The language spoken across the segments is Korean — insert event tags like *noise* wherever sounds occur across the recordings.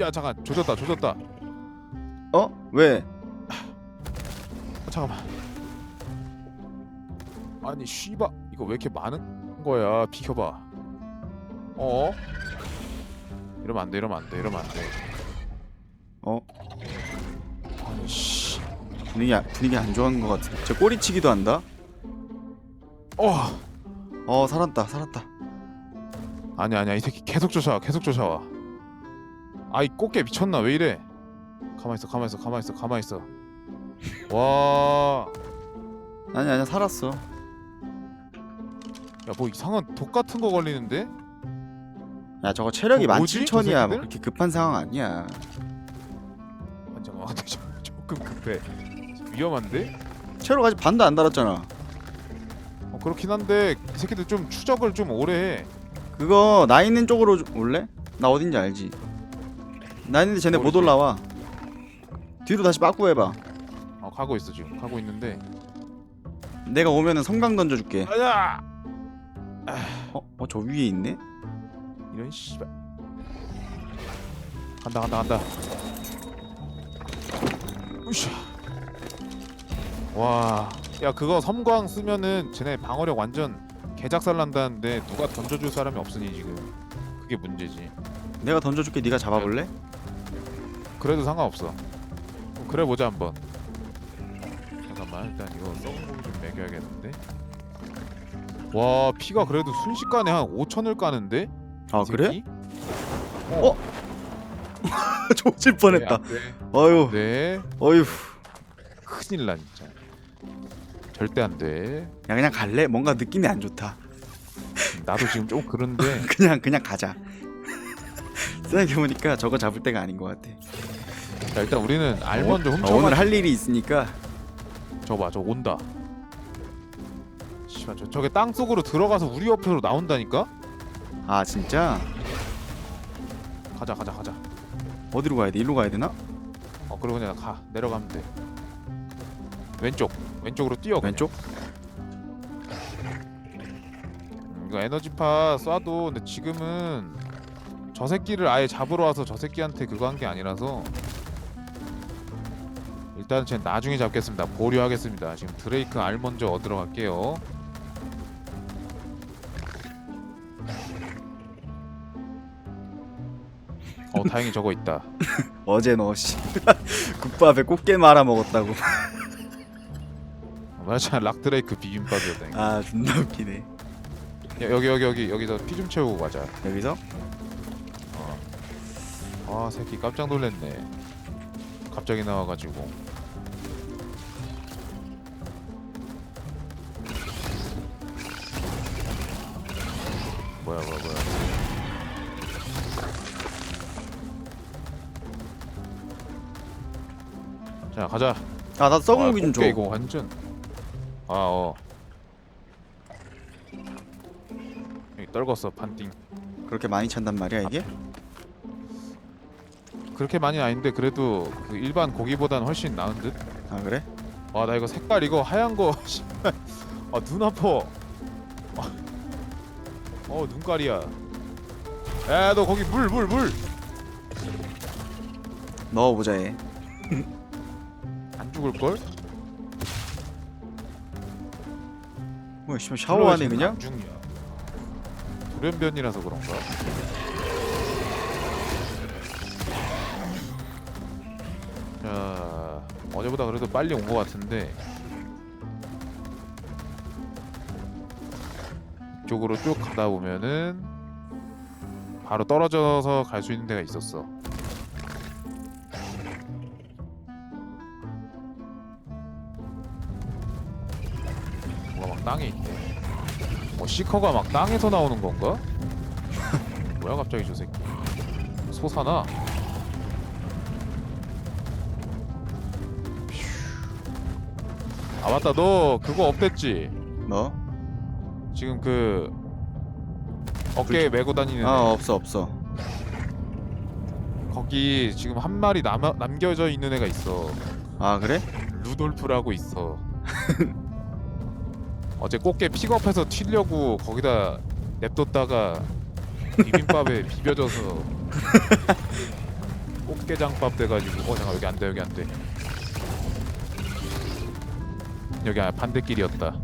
야 잠깐 조졌다 조졌다 어? 왜? 아, 잠깐만 아니 씨바 이거 왜 이렇게 많은 거야 비켜봐 어 이러면 안돼 이러면 안돼 이러면 안돼 어? 아니 씨 분위기 안- 분위기 안 좋아하는 것 같아. 저 꼬리치기도 한다. 어. 어 살았다 살았다. 아니 아니야 이 새끼 계속 쫓아와 계속 쫓아와 아이 꽃게 미쳤나 왜 이래 가만 있어 가만 있어 가만 있어 가만 있어 와야 아니 아니야 살았어. 뭐 이상한 독 같은 거 걸리는데 야 저거 체력이 저 뭐지? 17,000이야. 저 뭐? 그렇게 급한 상황 아니야. 아, 잠깐만 *laughs* 저- 조금 급해 위험한데 체력 아직 반도 안 달았잖아. 어, 그렇긴 한데 이 새끼들 좀 추적을 좀 오래 해 그거 나 있는 쪽으로 좀 올래? 나 어딘지 알지. 나 있는데 쟤네 못. 올라와. 뒤로 다시 빠꾸 해봐. 어, 가고 있어 지금 가고 있는데 내가 오면은 성강 던져줄게. 아야 어? 어 저 위에 있네? 이런 씨발 간다 간다 간다 으쌰 와야 그거 섬광 쓰면은 쟤네 방어력 완전 개작살 난다는데 누가 던져줄 사람이 없으니 지금 그게 문제지 내가 던져줄게. 네가 잡아볼래? 그래도 상관없어 그래 보자 한번 잠깐만 일단 이거 썩은 고기 좀 먹여야겠는데 와 피가 그래도 순식간에 한 5천을 까는데 아이 그래? 새끼? 어? *laughs* 조질 뻔했다. 네, 어휴. 네 어휴. 큰일 나 진짜 절대 안돼 야 그냥 갈래? 뭔가 느낌이 안 좋다. 나도 지금 좀 그런데 *laughs* 그냥 그냥 가자. *laughs* 생각해 보니까 저거 잡을 때가 아닌 것 같아. 자, 일단 우리는 알 어? 먼저 어, 훔쳐가지고 오늘 할 일이 있으니까 저거 봐저 온다 씨발 저, 저게 땅 속으로 들어가서 우리 옆으로 나온다니까 아 진짜 가자 가자 가자 어디로 가야 돼? 일로 가야 되나? 어 그리고 그냥 가 내려가면 돼 왼쪽 왼쪽으로 뛰어 그냥. 왼쪽? 음, 이거 에너지파 쏴도 근데 지금은 저 새끼를 아예 잡으러 와서 저 새끼한테 그거 한 게 아니라서 일단 쟤 나중에 잡겠습니다. 보류하겠습니다. 지금 드레이크 알 먼저 얻으러 갈게요. 어 다행히 저거 있다. *laughs* 어제 너 씨. *laughs* 국밥에 꽃게 말아 먹었다고. 맞아 락 드레이크 비빔밥이었다니까 아 존나 웃기네. 야, 여기 여기 여기 여기서 피 좀 채우고 가자. 여기서? 아 새끼 깜짝 놀랐네. 갑자기 나와가지고 가자 아 나도 썩은 아, 고기 좀 줘. 이거 완전 아 어 여기 떨궜어 판띵 그렇게 많이 찬단 말이야 이게? 그렇게 많이 아닌데 그래도 그 일반 고기보다는 훨씬 나은 듯? 아 그래? 와 나 이거 색깔 이거 하얀 거 *laughs* 아눈 아파 어 눈깔이야 야너 거기 물 물물 넣어보자 얘. 안 죽을걸? 뭐 씨발 샤워하네 그냥? 안 죽냐 돌연변이라서 그런가 자 어제보다 그래도 빨리 온 것 같은데 이쪽으로 쭉 가다 보면은 바로 떨어져서 갈 수 있는 데가 있었어 땅에 있네 뭐 시커가 막 땅에서 나오는 건가? *laughs* 뭐야 갑자기 저 새끼 소사나? 아 맞다 너 그거 없댔지? 뭐? 지금 그 어깨에 메고 다니는 아 애. 없어 없어. 거기 지금 한 마리 남, 남겨져 있는 애가 있어 아 그래? 루돌프라고 있어 *laughs* 어제 꽃게 픽업해서 튀려고 거기다 냅뒀다가 비빔밥에 *laughs* 비벼져서 꽃게장밥 돼가지고 어 잠깐 여기 안돼 여기 안돼. 여기 아, 반대길이었다.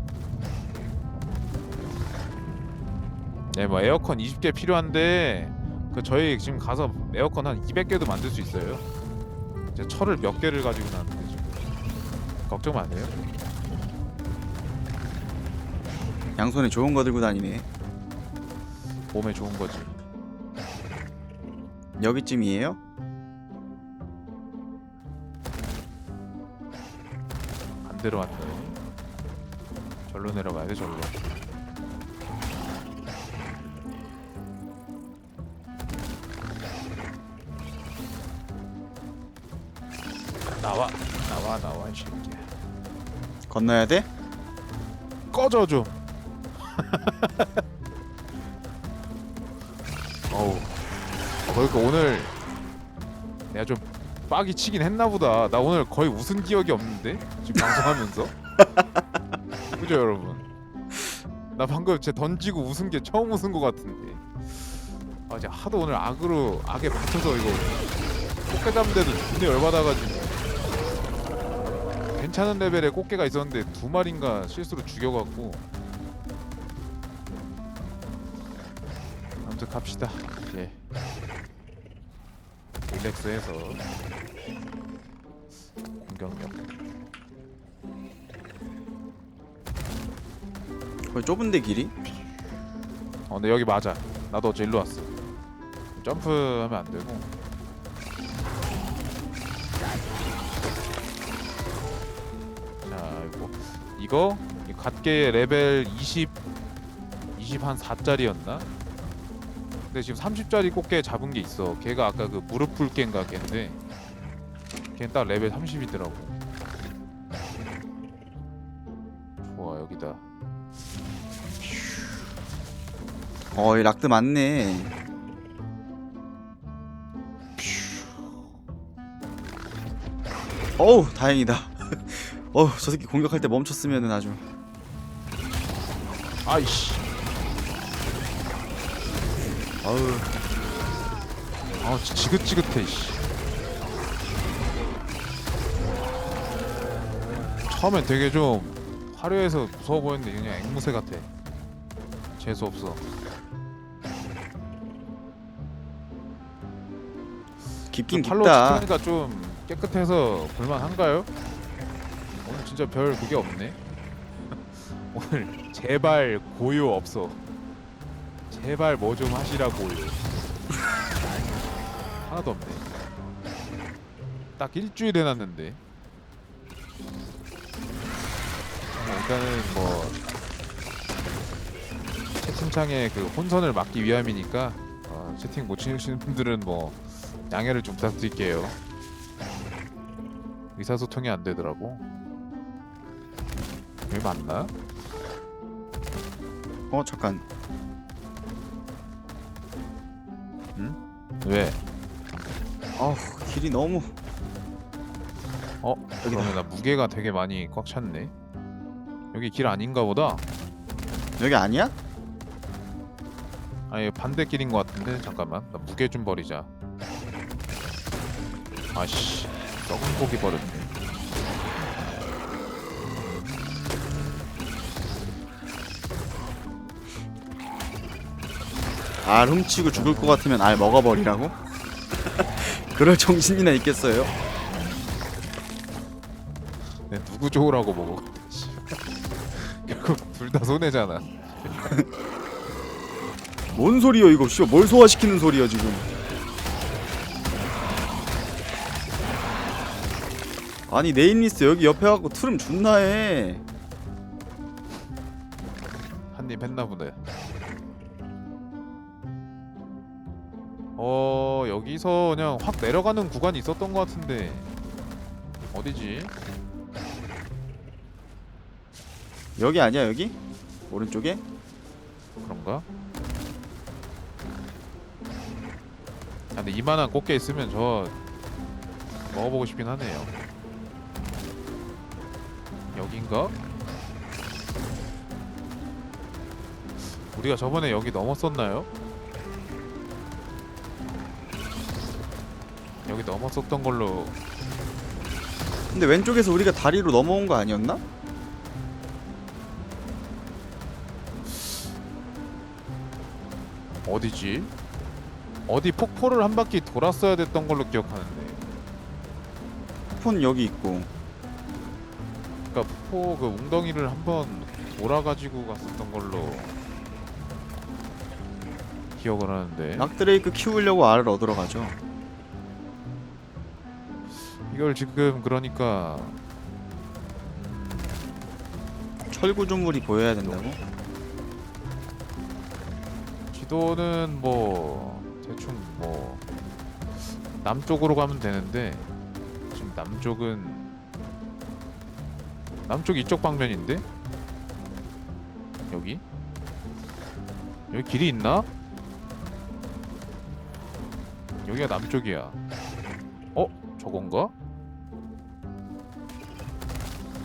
네뭐 에어컨 20개 필요한데 그 저희 지금 가서 에어컨 한 200개도 만들 수 있어요. 이제 철을 몇 개를 가지고 나는데 지금 걱정 안 해요 양손에 좋은 거 들고 다니네. 몸에 좋은 거지 여기쯤이에요? 반대로 왔네 절로 내려가야 돼 절로 나와 나와 나와 이 새끼야 건너야 돼? 꺼져 좀 *laughs* 어우. 어, 그러니까 오늘 내가 좀 빡이 치긴 했나 보다. 나 오늘 거의 웃은 기억이 없는데? 지금 방송하면서? *laughs* 그죠 여러분? 나 방금 제 던지고 웃은 게 처음 웃은 것 같은데. 아 이제 하도 오늘 악으로 악에 맞춰서 이거 꽃게 잡는데도 존나 열받아가지고. 괜찮은 레벨의 꽃게가 있었는데 두 마리인가 실수로 죽여갖고 아무튼 갑시다. 예. 릴렉스해서. 공격력. 거의 좁은데 길이? 어 근데 여기 맞아. 나도 어제 일로 왔어. 점프하면 안 되고. 자 이거. 이거? 이 갓게 레벨 20 20 한 4짜리였나? 근데 지금 30짜리 꽃게 잡은 게 있어 걔가 아까 그 무릎 뿔개인가 걔인데 걔는 딱 레벨 30이더라고 좋아 여기다 어, 이 락드 많네. 어우, 다행이다. *laughs* 어우, 저 새끼 공격할 때 멈췄으면은 아주. 아이씨 어우, 아 지- 지긋지긋해 씨. 처음엔 되게 좀 화려해서 무서워 보였는데 그냥 앵무새 같아 재수 없어 깊긴 팔로 깊다. 치니까 좀 깨끗해서 볼만한가요? 오늘 진짜 별 그게 없네 *laughs* 오늘 제발 고요 없어 제발 뭐 좀 하시라고요 하나도 없네 딱 일주일 해놨는데 어, 일단은 뭐 채팅창에 그 혼선을 막기 위함이니까 어, 채팅 못 치시는 분들은 뭐 양해를 좀 부탁드릴게요. 의사소통이 안 되더라고. 여기 맞나? 어, 잠깐. 왜? 어우, 길이 너무. 어? 그러면 나 무게가 되게 많이 꽉 찼네. 여기 길 아닌가 보다. 여기 아니야? 아니 반대 길인 것 같은데 잠깐만. 나 무게 좀 버리자. 아씨, 썩은 고기 버렸네. 알 훔치고 죽을 것 같으면 알 먹어버리라고? *laughs* 그럴 정신이나 있겠어요? 내 누구 좋으라고 먹어. 씨. *laughs* 결국 둘 다 손해잖아. *laughs* 뭔 소리여 이거 씨발 뭘 소화시키는 소리야 지금 아니 네임리스트 여기 옆에 갖고 트름 존나 해 한입 했나 보네. 여기서 그냥 확 내려가는 구간이 있었던 것 같은데 어디지? 여기 아니야 여기? 오른쪽에? 그런가? 아, 근데 이만한 꽃게 있으면 저 먹어보고 싶긴 하네요. 여긴가? 우리가 저번에 여기 넘었었나요? 여기 넘었었던 걸로 근데 왼쪽에서 우리가 다리로 넘어온 거 아니었나? 어디지? 어디 폭포를 한 바퀴 돌았어야 됐던 걸로 기억하는데. 폰 여기 있고 그러니까 폭포 그 웅덩이를 한번 돌아가지고 갔었던 걸로 기억을 하는데 락드레이크 키우려고 알을 얻으러 가죠 이걸 지금 그러니까 철구조물이 보여야 된다고? 지도는 뭐 대충 뭐 남쪽으로 가면 되는데 지금 남쪽은 남쪽 이쪽 방면인데 여기 여기 길이 있나? 여기가 남쪽이야. 어? 저건가?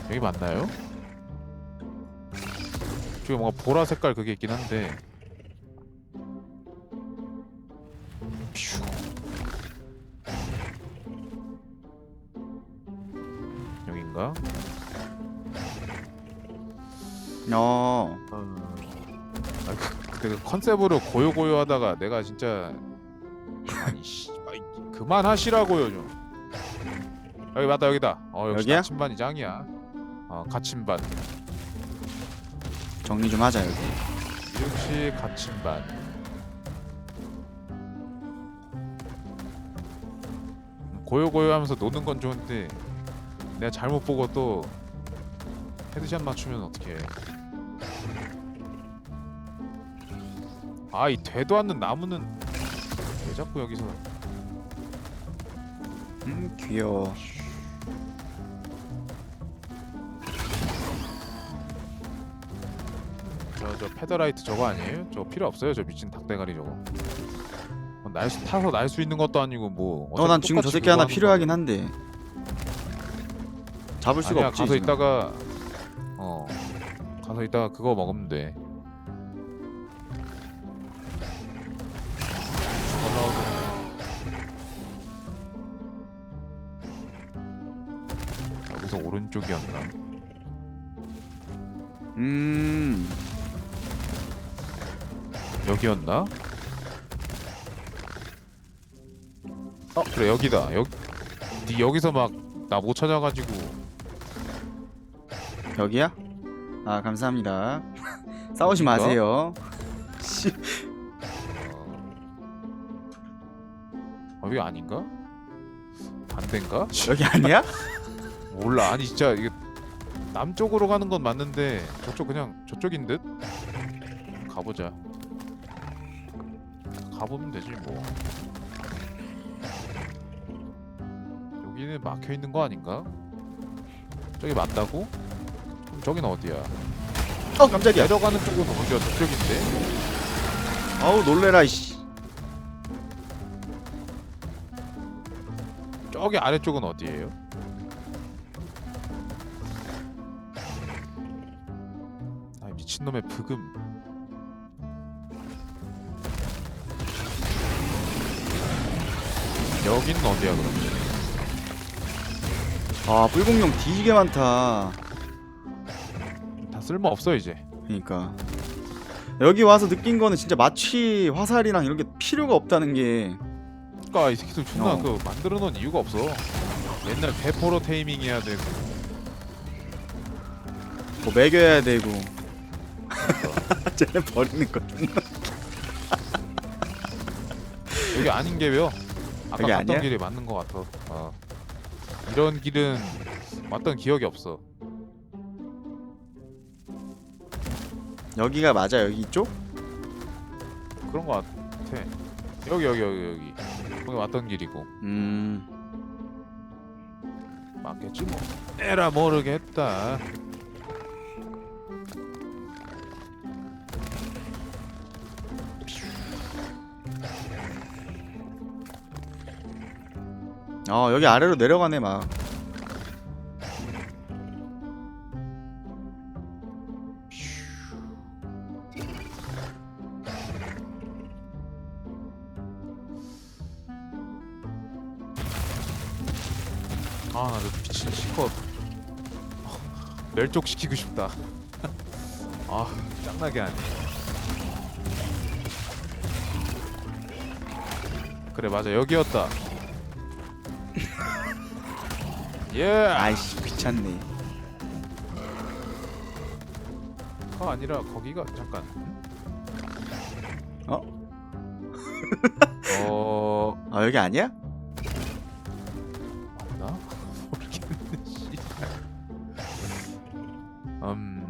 여기 맞나요? 저기 뭔가 보라 색깔 그게 있긴 한데 퓨. 여긴가? 어 아, 그, 그때 그 컨셉으로 고요고요 하다가 내가 진짜 아니 씨, 아이, 그만하시라고요 좀. 여기 맞다 여기다. 어 역시 여기야? 가침반이 짱이야. 어 가침반. 정리 좀 하자 여기 역시 가침반. 고요고요하면서 노는 건 좋은데 내가 잘못 보고 또 헤드샷 맞추면 어떡해. 아이 되도 않는 나무는 왜 자꾸 여기서 음 귀여워 페더라이트 저거 아니에요? 저거 필요 없어요 저 미친 닭대가리 저거. 뭐 날 수, 타서 날 수 있는 것도 아니고 뭐. 어난 지금 저 새끼 하나 필요하긴 한데 잡을 수가 아니야 없지 가서 지금. 이따가 어 가서 이따가 그거 먹으면 돼. 여기서 오른쪽이었나? 음 여기였나? 어 그래 여기다 여기 니 여기서 막나못 찾아가지고 여기야? 아 감사합니다 *laughs* 싸우지 어딘가? 마세요 씨 어, 여기 아닌가? 반대인가? *laughs* 여기 아니야? 몰라 아니 진짜 이게 남쪽으로 가는 건 맞는데 저쪽 그냥 저쪽인 듯 가보자 가보면 되지 뭐 여기는 막혀 있는 거 아닌가? 저기 맞다고? 그럼 저기는 어디야? 어 깜짝이야 내려가는 쪽은 어디야? 저쪽인데? 아우 놀래라 이씨 저기 아래쪽은 어디예요? 아 미친놈의 브금 여기는 어디야 그럼? 아 뿔공룡 뒤지게 많다 다 쓸모 없어 이제. 그러니까 여기 와서 느낀 거는 진짜 마취 화살이랑 이런 게 필요가 없다는 게 그러니까 이 새끼들 존나 어. 그 만들어 놓은 이유가 없어. 맨날 배포로 테이밍 해야 되고 뭐 매겨야 되고 *laughs* 쟤네 버리는 거 여기 아닌 게 왜요? 아까 여기 갔던 아니야? 길이 맞는 것 같아. 어. 이런 길은 왔던 기억이 없어. 여기가 맞아 여기 이쪽? 그런 것 같아. 여기 여기 여기 여기 거기 왔던 길이고 음 맞겠지 뭐. 에라 모르겠다. 아 여기 아래로 내려가네 막. 아나 미친 시컷 멸족시키고 싶다. *laughs* 아 짱나게 하네. 그래 맞아. 여기였다 예 아이씨 귀찮네 가 아니라 거기가 잠깐 어? 어 *laughs* 아 여기 아니야? 맞나? *laughs* 모르겠네 씨발 음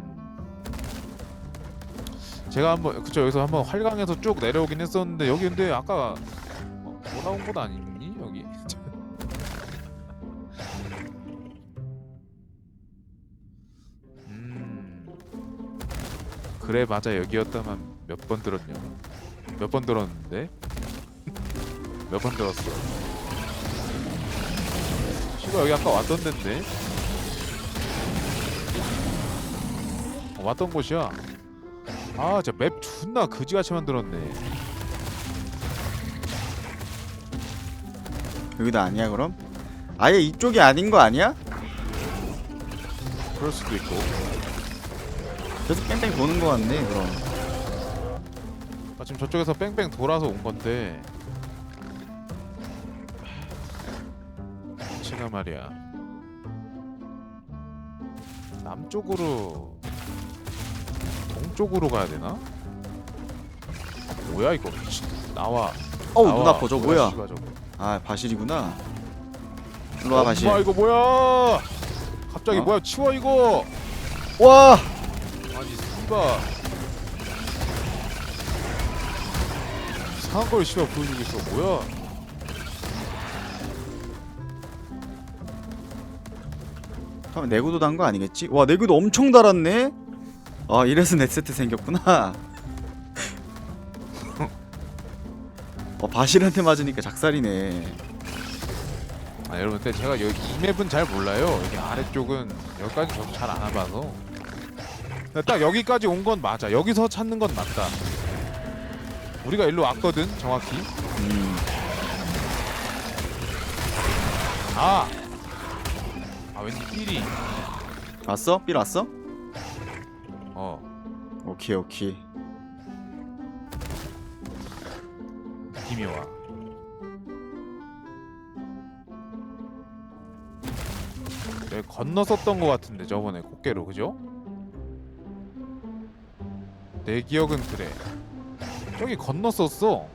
제가 한번 그쵸 여기서 한번 활강에서 쭉 내려오긴 했었는데 여기 근데 아까 어, 돌아온 곳 아니 그래 맞아. 여기였다만 몇 번 들었냐? 몇 번 들었는데? 몇 번 들었어? 씨발 여기 아까 왔던 데인데? 어, 왔던 곳이야? 아 진짜 맵 존나 그지같이 만들었네. 여기도 아니야 그럼? 아예 이쪽이 아닌 거 아니야? 그럴 수도 있고 계속 뺑뺑 도는 거 같네 그럼. 아, 지금 저쪽에서 뺑뺑 돌아서 온 건데. 제가 말이야. 남쪽으로 동쪽으로 가야 되나? 아, 뭐야 이거? 미친. 나와. 어우 나와. 눈 아파 저 뭐야? 씨발, 저거. 아 바실이구나. 일로와 바실. 엄마 이거 뭐야? 갑자기 어? 뭐야? 치워 이거! 와 씨발. 이상한 걸 씨발 보여주고 있어. 뭐야? 잠깐만 내구도 단 거 아니겠지? 와 내구도 엄청 달았네? 아 이래서 넷 세트 생겼구나. *laughs* 어 바실한테 맞으니까 작살이네. 아 여러분 근데 제가 여기 이 맵은 잘 몰라요. 여기 아래쪽은 여기까지 잘 안 와봐서 딱 여기까지 온 건 맞아. 여기서 찾는 건 맞다. 우리가 일로 왔거든 정확히. 음. 아! 아 왠지 삘이. 왔어? 삘 왔어? 어. 오케이 오케이. 느낌이 와. 여기 건너섰던 것 같은데 저번에 꽃게로. 그죠? 내 기억은 그래 저기 건넜었어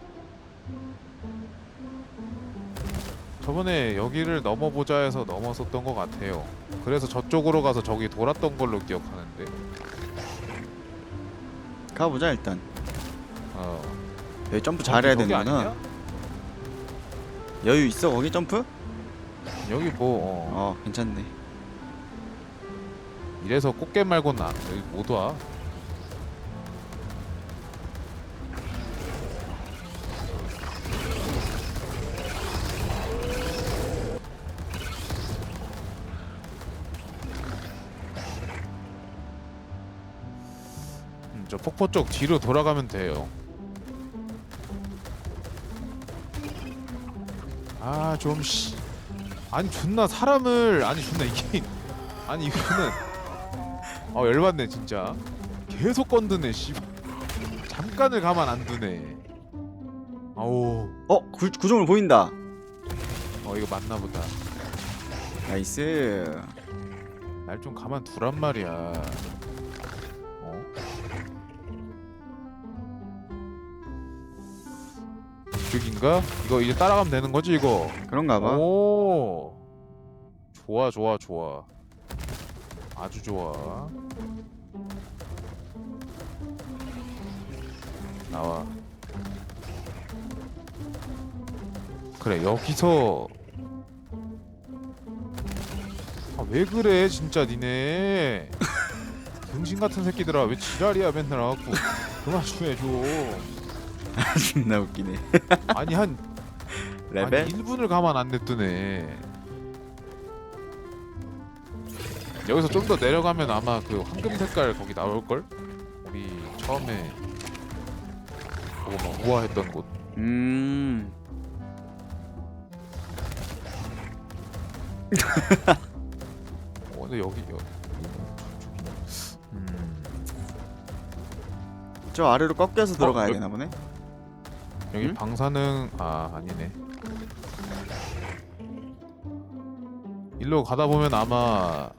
저번에 여기를 넘어보자 해서 넘었었던 것 같아요 그래서 저쪽으로 가서 저기 돌았던 걸로 기억하는데 가보자 일단 어 여기 점프 잘해야 거기 되는구나 아니냐? 여유 있어 거기 점프? 여기 뭐 어. 어 괜찮네 이래서 꽃게 말고는 안, 여기 못 와. 폭포 쪽 뒤로 돌아가면 돼요. 아, 좀 씨. 아니 존나 사람을 아니 존나 이게 *laughs* 아니 이거는. 아 열받네 진짜. 계속 건드네 씨 잠깐을 가만 안 두네. 아우 어 구, 구조물 보인다. 어 이거 맞나 보다. 나이스. 날 좀 가만 두란 말이야 이쪽인가? 이거 이제 따라가면 되는 거지 이거? 그런가 봐. 오. 좋아 좋아 좋아. 아주 좋아. 나와. 그래 여기서. 아 왜 그래 진짜 니네. *laughs* 등신 같은 새끼들아 왜 지랄이야 맨날 와갖고. 그만 좀 해줘 존나 웃기네 아니 한 레벨? 아니 1분을 가만 안 냅두네 여기서 좀 더 내려가면 아마 그 황금 색깔 거기 나올 걸? 우리 처음에 보고 막 우아했던 곳 음 어, 근데 여기 여기 음 저 아래로 꺾여서 들어가야 그- 되나 보네. 여기 응? 방사능 아 아니네. 일로 가다 보면 아마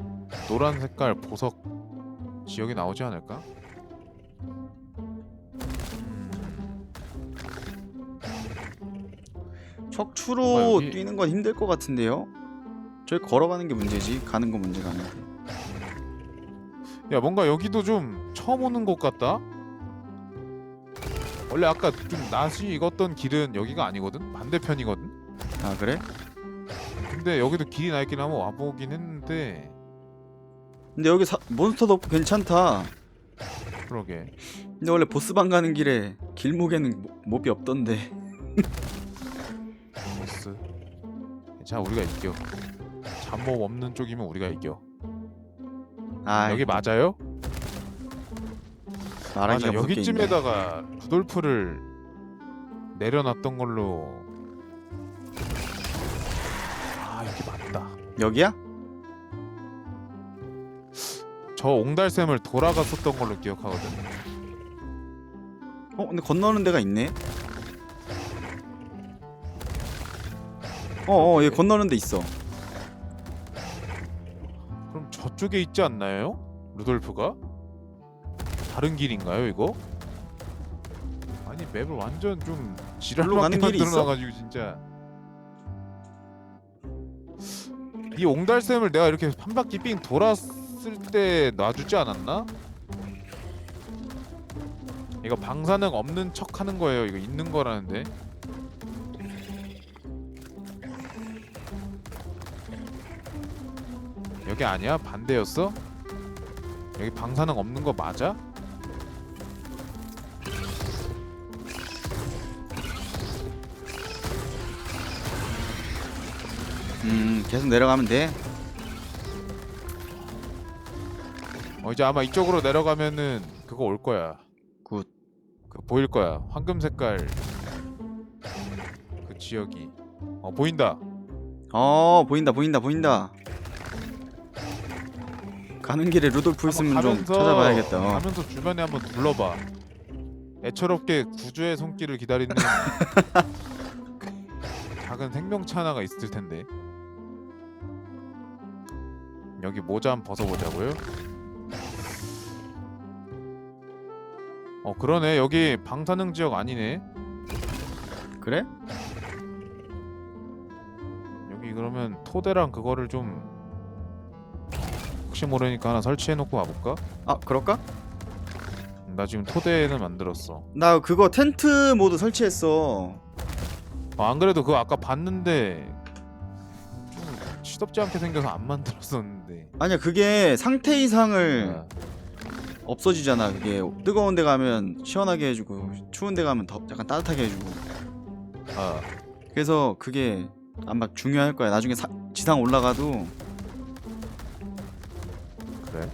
노란 색깔 보석 지역이 나오지 않을까? 음, 척추로 어, 여기- 뛰는 건 힘들 것 같은데요. 저기 걸어가는 게 문제지. 가는 건 문제가 아닌데. 야 뭔가 여기도 좀 처음 오는 곳 같다. 원래 아까 좀 낯이 익었던 길은 여기가 아니거든 반대편이거든. 아 그래? 근데 여기도 길이 나 있긴 하면 와보긴 했는데 근데 여기 사, 몬스터도 없고 괜찮다. 그러게 근데 원래 보스방 가는 길에 길목에는 모- 몹이 없던데. *laughs* 보스. 자 우리가 이겨. 잡몹 없는 쪽이면 우리가 이겨. 아 여기 맞아요? 말하기가 맞아 무섭게. 여기쯤에다가 루돌프를 내려놨던 걸로. 아 여기 맞다. 여기야? 저 옹달샘을 돌아갔었던 걸로 기억하거든. 어 근데 건너는 데가 있네. 어어 얘 건너는 데 있어. 그럼 저쪽에 있지 않나요? 루돌프가? 다른 길인가요 이거? 아니 맵을 완전 좀 글로 가는 길이 있어? 만들어놔가지고 진짜 이 옹달샘을 내가 이렇게 한 바퀴 삥 돌았을 때 놔주지 않았나? 이거 방사능 없는 척 하는 거예요 이거 있는 거라는데 여기 아니야? 반대였어? 여기 방사능 없는 거 맞아? 음 계속 내려가면 돼. 어 이제 아마 이쪽으로 내려가면은 그거 올 거야. 굿. 그 보일 거야. 황금 색깔 그 지역이. 어 보인다. 어 보인다 보인다 보인다. 가는 길에 루돌프 있으면 좀 찾아봐야겠다. 어. 가면서 주변에 한번 둘러봐. 애처롭게 구조의 손길을 기다리는 *laughs* 작은 생명체 하나가 있을 텐데. 여기 모자 한번 벗어보자고요. 어 그러네 여기 방사능 지역 아니네. 그래? 여기 그러면 토대랑 그거를 좀 혹시 모르니까 하나 설치해 놓고 가볼까? 아 그럴까? 나 지금 토대는 만들었어. 나 그거 텐트 모드 설치했어. 어, 안 그래도 그거 아까 봤는데 좀 시덥지 않게 생겨서 안 만들었었는데. 아니야 그게 상태 이상을 아, 없어지잖아. 그게 뜨거운 데 가면 시원하게 해주고 추운 데 가면 더 약간 따뜻하게 해주고. 아, 그래서 그게 아마 중요할 거야. 나중에 사- 지상 올라가도 그래.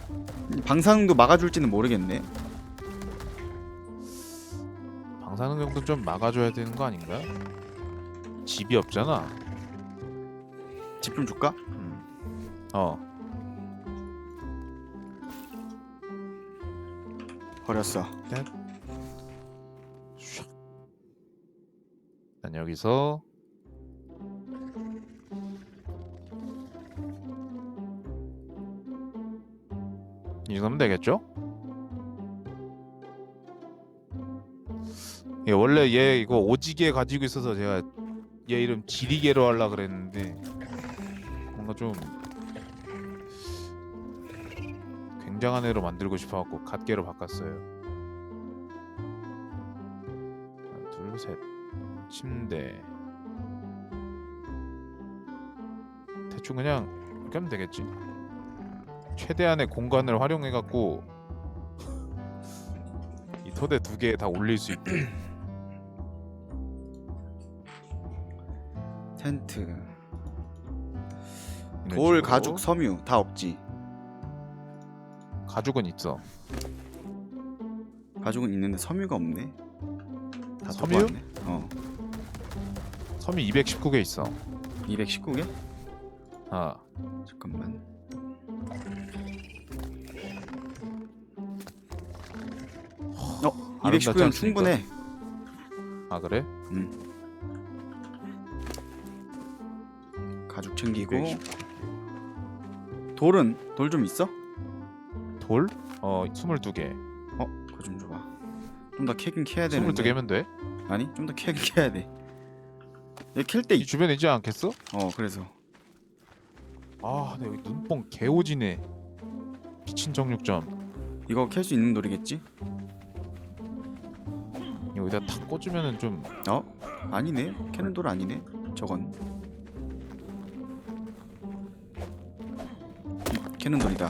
방사능도 막아줄지는 모르겠네. 방사능 정도 좀 막아줘야 되는 거 아닌가? 집이 없잖아. 집 좀 줄까? 음. 어. 버렸어. 슉. 일단 여기서 이 정도면 되겠죠? 예, 원래 얘 이거 오지게 가지고 있어서 제가 얘 이름 지리개로 하려 그랬는데 뭔가 좀 굉장한 애로 만들고 싶어갖고 갓개로 바꿨어요. 하나, 둘, 셋. 침대. 대충 그냥 이렇게 하면 되겠지. 최대한의 공간을 활용해 갖고 *laughs* 이 토대 두 개 다 올릴 수 있게. 텐트, 돌. 가죽, 섬유 다 없지. 가죽은 있어. 가죽은 있는데 섬유가 없네. 다 섬유? 어, 섬이 219개 있어. 219개? 아 잠깐만. 어, 아름답지 219면 않습니까? 충분해. 아 그래? 가죽 챙기고 219. 돌은 돌 좀 있어? 돌? 어 22개 어, 그거 좀 줘봐. 좀 더 캐긴 캐야 되는데. 22개면 돼? 아니, 좀 더 캐긴 캐야 돼. 얘캘때 이 주변에 있지 않겠어? 어, 그래서 아 근데 여기 눈뽕 개오지네 미친 정육점 이거 캘 수 있는 돌이겠지? 여기다 탁 꽂으면은 좀 어? 아니네. 캐는 돌 아니네. 저건. 캐는 돌이다.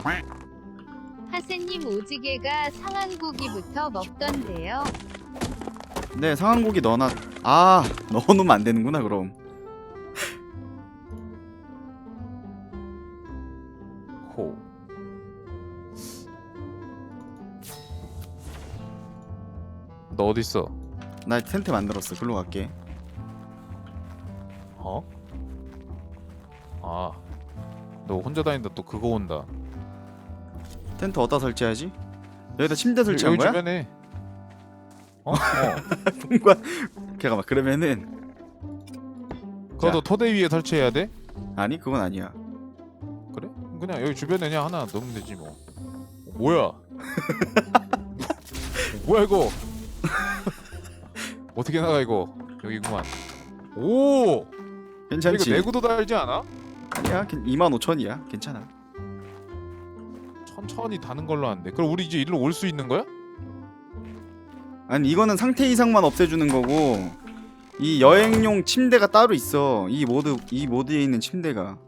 하세님 오지게가 상한 고기부터 먹던데요. 네, 상한 고기 넣어놔. 아, 넣어놓으면 안 되는구나 그럼. 호. 너 어디 있어? 나 텐트 만들었어. 글로 갈게. 어? 아, 너 혼자 다닌다 또 그거 온다. 텐트 어디다 설치하지? 여기다 침대 설치한 여기 거야? 주변에. 어? 어. *laughs* 통관. 잠깐만. 그러면은 그거 토대 위에 설치해야 돼? 아니 그건 아니야. 그래? 그냥 여기 주변에 그냥 하나 넣으면 되지 뭐. 어, 뭐야? 어, *laughs* 뭐야 이거? *laughs* 어떻게 나가 이거? 여기구만. 오! 괜찮지? 이거 내구도 달지 않아? 2만 5천이야. 괜찮아. 천천히 다는 걸로 하는데. 그럼 우리 이제 일로 올 수 있는 거야? 아니 이거는 상태 이상만 없애주는 거고 이 여행용 침대가 따로 있어. 이 모드 이 모드에 있는 침대가.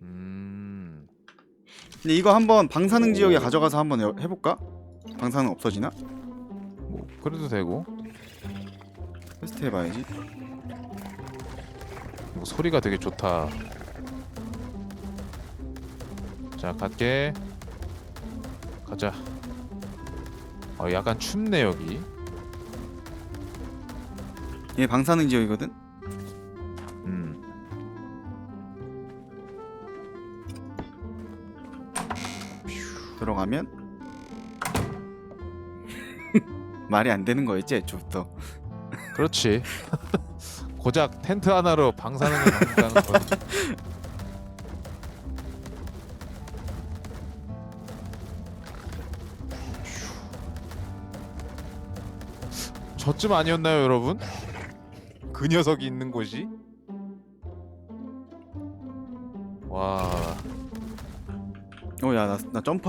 음. 근데 이거 한번 방사능 지역에 오. 가져가서 한번 해- 해볼까? 방사능 없어지나? 뭐 그래도 되고. 테스트 해봐야지. 뭐 소리가 되게 좋다. 자, 갈게. 가자. 어, 약간 춥네 여기. 얘 방사능 지역이거든. 음. 들어가면 *laughs* 말이 안 되는 거였지 애초부터. 그렇지. *laughs* 고작 텐트 하나로 방사능을 막는다는 건. *laughs* 저쯤 아니었나요, 여러분? 그 녀석이 있는 곳이? 와, 어야나 나 점프